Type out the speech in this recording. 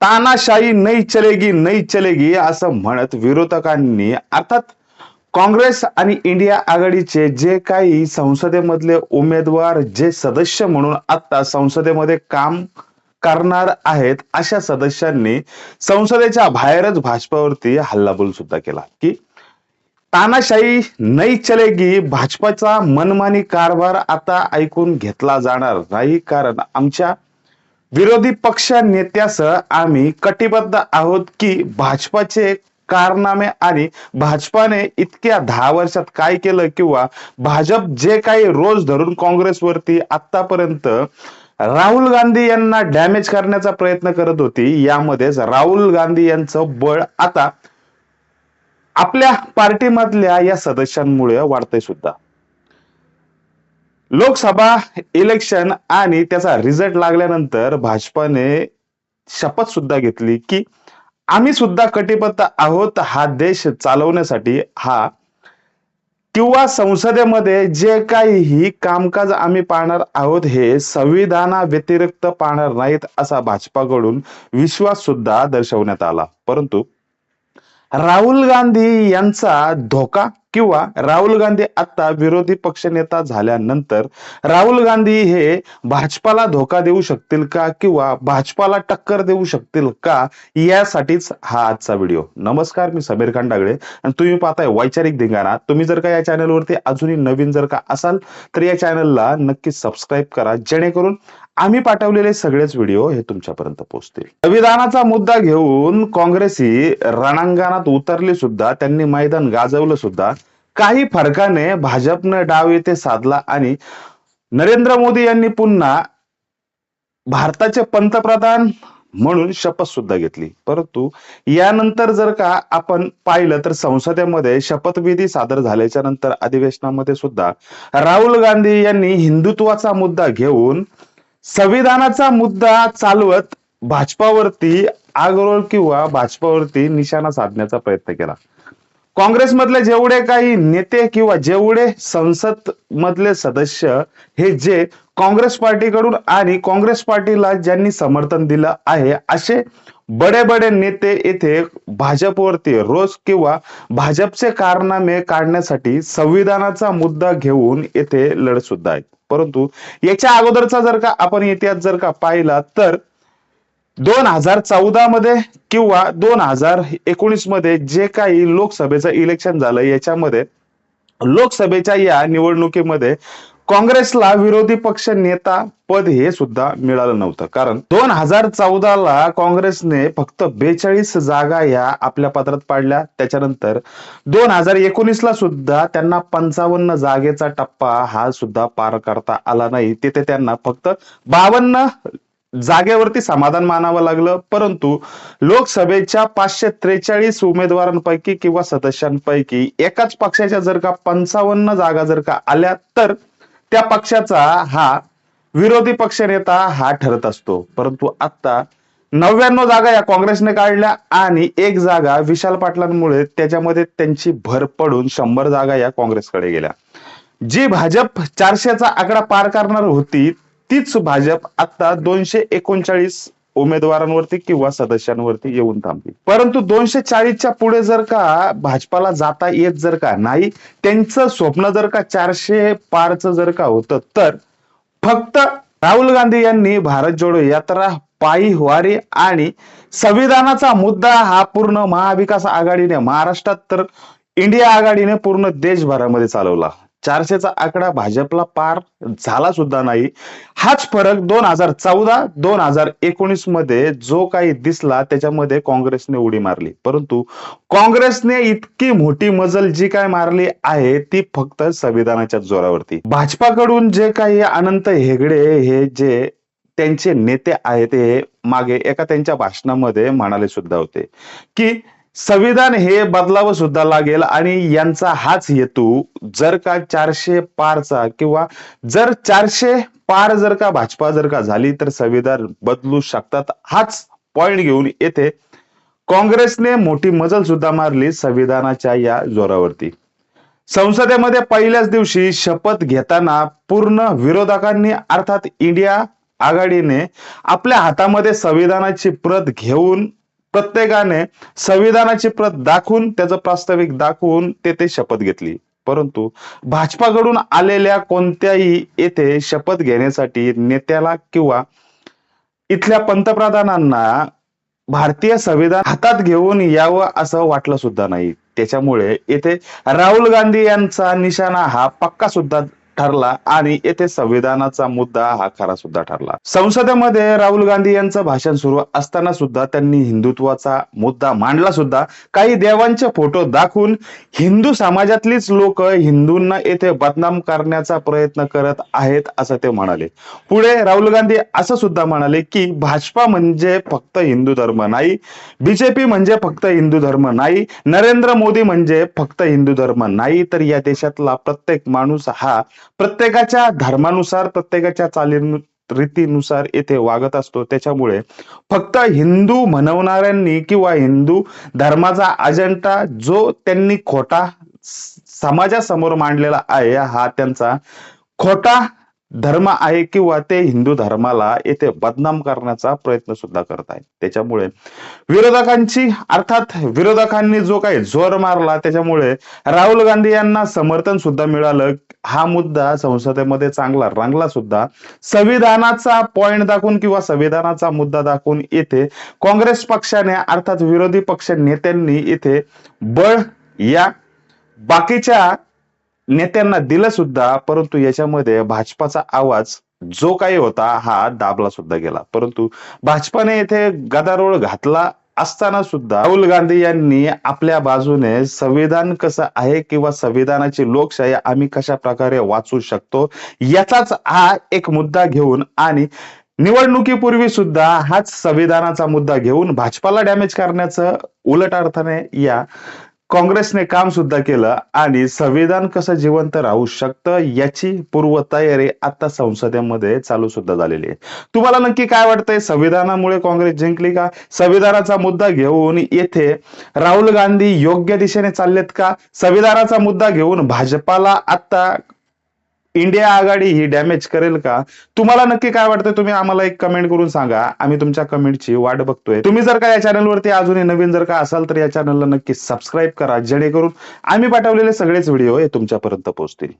तानाशाही नाही चलेगी नाही चलेगी असं म्हणत विरोधकांनी अर्थात काँग्रेस आणि इंडिया आघाडीचे जे काही संसदेमधले उमेदवार जे सदस्य म्हणून आता संसदेमध्ये काम करणार आहेत अशा सदस्यांनी संसदेच्या बाहेरच भाजपावरती हल्लाबोल सुद्धा केला. की तानाशाही नाही चलेगी भाजपाचा मनमानी कारभार आता ऐकून घेतला जाणार नाही कारण आमच्या विरोधी पक्ष नेत्यासह आम्ही कटिबद्ध आहोत की भाजपाचे कारनामे आणि भाजपाने इतक्या दहा वर्षात काय केलं किंवा भाजप जे काही रोज धरून काँग्रेसवरती आतापर्यंत राहुल गांधी यांना डॅमेज करण्याचा प्रयत्न करत होती यामध्येच राहुल गांधी यांचं बळ आता आपल्या पार्टीमधल्या या सदस्यांमुळे वाढतंय सुद्धा. लोकसभा इलेक्शन आणि त्याचा रिझल्ट लागल्यानंतर भाजपाने शपथ सुद्धा घेतली की आम्ही सुद्धा कटिबद्ध आहोत हा देश चालवण्यासाठी हा किंवा संसदेमध्ये जे काही कामकाज आम्ही पाहणार आहोत हे संविधाना व्यतिरिक्त पाहणार नाहीत असा भाजपाकडून विश्वास सुद्धा दर्शवण्यात आला. परंतु राहुल गांधी यांचा धोका किंवा राहुल गांधी आता विरोधी पक्षनेता झाल्यानंतर राहुल गांधी हे भाजपाला धोका देऊ शकतील का किंवा भाजपाला टक्कर देऊ शकतील का यासाठीच हा आजचा व्हिडिओ. नमस्कार मी समीर खंडागळे आणि तुम्ही पाहताय वैचारिक धिंगाणा. तुम्ही जर का या चॅनलवरती अजूनही नवीन जर का असाल तर या चॅनलला नक्की सबस्क्राईब करा जेणेकरून आम्ही पाठवलेले सगळेच व्हिडिओ हे तुमच्यापर्यंत पोहोचतील. संविधानाचा मुद्दा घेऊन काँग्रेस ही रणांगणात उतरली सुद्धा त्यांनी मैदान गाजवलं सुद्धा काही फरकाने भाजपनं डाव येथे साधला आणि नरेंद्र मोदी यांनी पुन्हा भारताचे पंतप्रधान म्हणून शपथ सुद्धा घेतली. परंतु यानंतर जर का आपण पाहिलं तर संसदेमध्ये शपथविधी सादर झाल्याच्यानंतर अधिवेशनामध्ये सुद्धा राहुल गांधी यांनी हिंदुत्वाचा मुद्दा घेऊन संविधानाचा मुद्दा चालवत भाजपावरती आगरोल किंवा भाजपावरती निशाणा साधण्याचा प्रयत्न केला. काँग्रेसमधले जेवढे काही नेते किंवा जेवढे संसद मधले सदस्य हे जे काँग्रेस पार्टीकडून आणि काँग्रेस पार्टीला ज्यांनी समर्थन दिलं आहे असे बडे बडे नेते येथे भाजपवरती रोज किंवा भाजपचे कारनामे काढण्यासाठी संविधानाचा मुद्दा घेऊन येथे लढत सुद्धा आहेत. परंतु याच्या अगोदरचा जर का आपण इतिहास जर का पाहिला तर दोन हजार चौदा मध्ये किंवा दोन हजार एकोणीसमध्ये जे काही लोकसभेचं इलेक्शन झालं याच्यामध्ये लोकसभेच्या या निवडणुकीमध्ये काँग्रेसला विरोधी पक्ष नेता पद हे सुद्धा मिळालं नव्हतं. कारण दोन हजार चौदाला काँग्रेसने फक्त बेचाळीस जागा या आपल्या पत्रात पाडल्या. त्याच्यानंतर दोन हजार एकोणीस ला सुद्धा त्यांना पंचावन्न जागेचा टप्पा हा सुद्धा पार करता आला नाही. तिथे त्यांना फक्त बावन्न जागेवरती समाधान मानावं लागलं. परंतु लोकसभेच्या पाचशे त्रेचाळीस उमेदवारांपैकी किंवा सदस्यांपैकी एकाच पक्षाच्या जर का पंचावन्न जागा जर का आल्या तर त्या पक्षाचा हा विरोधी पक्षनेता हा ठरत असतो. परंतु आता नव्याण्णव जागा या काँग्रेसने काढल्या आणि एक जागा विशाल पाटलांमुळे त्याच्यामध्ये त्यांची भर पडून शंभर जागा या काँग्रेसकडे गेल्या. जी भाजप चारशेचा आकडा पार करणार होती तीच भाजप आता दोनशे एकोणचाळीस उमेदवारांवरती किंवा सदस्यांवरती येऊन थांबली परंतु दोनशे चाळीसच्या पुढे जर का भाजपाला जाता येत जर का नाही त्यांचं स्वप्न जर का चारशे पारचं जर का होतं तर फक्त राहुल गांधी यांनी भारत जोडो यात्रा पायी वारी आणि संविधानाचा मुद्दा हा पूर्ण महाविकास आघाडीने महाराष्ट्रात तर इंडिया आघाडीने पूर्ण देशभरामध्ये चालवला. चारशेचा आकडा भाजपला पार झाला सुद्धा नाही. हाच फरक दोन हजार चौदा दोन हजार एकोणीसमध्ये जो काही दिसला त्याच्यामध्ये काँग्रेसने उडी मारली. परंतु काँग्रेसने इतकी मोठी मजल जी काय मारली आहे ती फक्त संविधानाच्या जोरावरती. भाजपाकडून जे काही अनंत हेगडे हे जे त्यांचे नेते आहेत हे मागे एका त्यांच्या भाषणामध्ये म्हणाले सुद्धा होते की संविधान हे बदलावं सुद्धा लागेल आणि यांचा हाच हेतू जर का चारशे पारचा किंवा जर चारशे पार जर का भाजपा जर का झाली तर संविधान बदलू शकतात हाच पॉइंट घेऊन येथे काँग्रेसने मोठी मजल सुद्धा मारली संविधानाच्या या जोरावरती. संसदेमध्ये पहिल्याच दिवशी शपथ घेताना पूर्ण विरोधकांनी अर्थात इंडिया आघाडीने आपल्या हातामध्ये संविधानाची प्रत घेऊन प्रत्येकाने संविधानाची प्रत दाखवून त्याचं प्रास्ताविक दाखवून ते ते शपथ घेतली. परंतु भाजपाकडून आलेल्या कोणत्याही येथे शपथ घेण्यासाठी नेत्याला किंवा इथल्या पंतप्रधानांना भारतीय संविधान हातात घेऊन यावं असं वाटलं सुद्धा नाही. त्याच्यामुळे येथे राहुल गांधी यांचा निशाणा हा पक्का सुद्धा ठरला आणि येथे संविधानाचा मुद्दा हा खरा सुद्धा ठरला. संसदेमध्ये राहुल गांधी यांचं भाषण सुरू असताना सुद्धा त्यांनी हिंदुत्वाचा मुद्दा मांडला सुद्धा. काही देवांचे फोटो दाखवून हिंदू समाजातलीच लोक हिंदूंना येथे बदनाम करण्याचा प्रयत्न करत आहेत असं ते म्हणाले. पुढे राहुल गांधी असं सुद्धा म्हणाले की भाजपा म्हणजे फक्त हिंदू धर्म नाही बीजेपी म्हणजे फक्त हिंदू धर्म नाही नरेंद्र मोदी म्हणजे फक्त हिंदू धर्म नाही तर या देशातला प्रत्येक माणूस हा प्रत्येकाच्या धर्मानुसार प्रत्येकाच्या चाली रीतीनुसार येथे वागत असतो. त्याच्यामुळे फक्त हिंदू म्हणवणाऱ्यांनी किंवा हिंदू धर्माचा अजेंडा जो त्यांनी खोटा समाजासमोर मांडलेला आहे हा त्यांचा खोटा धर्म आहे किंवा ते हिंदू धर्माला येथे बदनाम करण्याचा प्रयत्न सुद्धा करत आहेत. त्याच्यामुळे विरोधकांची अर्थात विरोधकांनी जो काही जोर मारला त्याच्यामुळे राहुल गांधी यांना समर्थन सुद्धा मिळालं. हा मुद्दा संसदेमध्ये चांगला रंगला सुद्धा. संविधानाचा पॉइंट दाखवून किंवा संविधानाचा मुद्दा दाखवून येथे काँग्रेस पक्षाने अर्थात विरोधी पक्ष नेत्यांनी येथे बळ या बाकीच्या नेत्यांना दिलं सुद्धा परंतु याच्यामध्ये भाजपाचा आवाज जो काही होता हा दाबला सुद्धा गेला. परंतु भाजपाने येथे गदारोळ घातला असताना सुद्धा राहुल गांधी यांनी आपल्या बाजूने संविधान कसं आहे किंवा संविधानाची लोकशाही आम्ही कशा प्रकारे वाचू शकतो याचाच हा एक मुद्दा घेऊन आणि निवडणुकीपूर्वी सुद्धा हाच संविधानाचा मुद्दा घेऊन भाजपाला डॅमेज करण्याचं उलट अर्थाने या काँग्रेसने काम सुद्धा केलं आणि संविधान कसं जिवंत राहू शकतं याची पूर्वतयारी आता संसदेमध्ये चालू सुद्धा झालेली आहे. तुम्हाला नक्की काय वाटतंय? संविधानामुळे काँग्रेस जिंकली का? संविधानाचा मुद्दा घेऊन येथे राहुल गांधी योग्य दिशेने चाललेत का? संविधानाचा मुद्दा घेऊन भाजपाला आता इंडिया आघाडी ही डॅमेज करेल का? तुम्हाला नक्की काय वाटतं तुम्ही आम्हाला एक कमेंट करून सांगा. आम्ही तुमच्या कमेंटची वाट बघतोय. तुम्ही जर का या चॅनलवरती अजूनही नवीन जर का असाल तर या चॅनलला नक्की सबस्क्राईब करा. जेणेकरून आम्ही पाठवलेले सगळेच व्हिडिओ हे तुमच्यापर्यंत पोहोचतील.